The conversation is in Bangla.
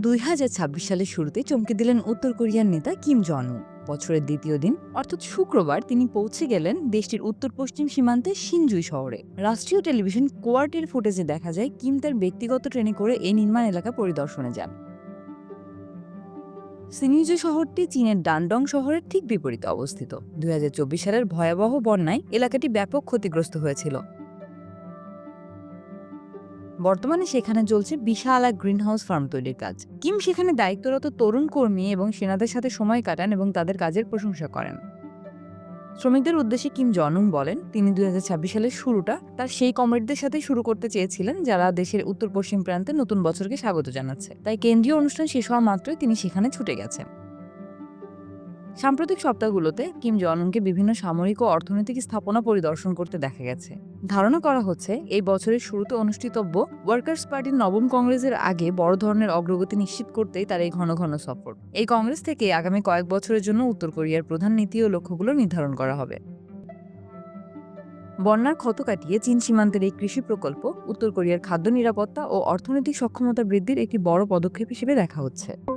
দুই হাজার ছাব্বিশ সালের শুরুতে চমকে দিলেন উত্তর কোরিয়ার নেতা কিম জন বছরের দ্বিতীয় দিন, অর্থাৎ শুক্রবার, তিনি পৌঁছে গেলেন দেশটির উত্তর পশ্চিম সীমান্তে সিনজুই শহরে। রাষ্ট্রীয় টেলিভিশন কোয়ার্টের ফুটেজে দেখা যায় কিম তার ব্যক্তিগত ট্রেনে করে এই নির্মাণ এলাকা পরিদর্শনে যান। সিনিজু শহরটি চীনের ডানডং শহরের ঠিক বিপরীতে অবস্থিত। দুই হাজার চব্বিশ সালের ভয়াবহ বন্যায় এলাকাটি ব্যাপক ক্ষতিগ্রস্ত হয়েছিল। বর্তমানে সেখানে চলছে বিশাল এক গ্রিনহাউস ফার্ম তৈরির কাজ। কিম সেখানে দায়িত্বরত তরুণ কর্মী এবং সেনাদের সাথে সময় কাটান এবং তাদের কাজের প্রশংসা করেন। শ্রমিকদের উদ্দেশ্যে কিম জনুং বলেন, তিনি দুই হাজার ছাব্বিশ সালের শুরুটা তার সেই কমরেডদের সাথে শুরু করতে চেয়েছিলেন, যারা দেশের উত্তর পশ্চিম প্রান্তে নতুন বছরকে স্বাগত জানাচ্ছে। তাই কেন্দ্রীয় অনুষ্ঠান শেষ হওয়া মাত্রই তিনি সেখানে ছুটে গেছেন। সাম্প্রতিক সপ্তাহগুলোতে কিম জনকে বিভিন্ন সামরিক ও অর্থনৈতিক স্থাপনা পরিদর্শন করতে দেখা গেছে। ধারণা করা হচ্ছে, এই বছরের শুরুতে অনুষ্ঠিতব্য ওয়ার্কার্স পার্টির নবম কংগ্রেসের আগে বড় ধরনের অগ্রগতি নিশ্চিত করতেই তার এই ঘন ঘন সফর। এই কংগ্রেস থেকে আগামী কয়েক বছরের জন্য উত্তর কোরিয়ার প্রধান নীতি ও লক্ষ্যগুলো নির্ধারণ করা হবে। বন্যার ক্ষত কাটিয়ে চীন সীমান্তের এই কৃষি প্রকল্প উত্তর কোরিয়ার খাদ্য নিরাপত্তা ও অর্থনৈতিক সক্ষমতা বৃদ্ধির একটি বড় পদক্ষেপ হিসেবে দেখা হচ্ছে।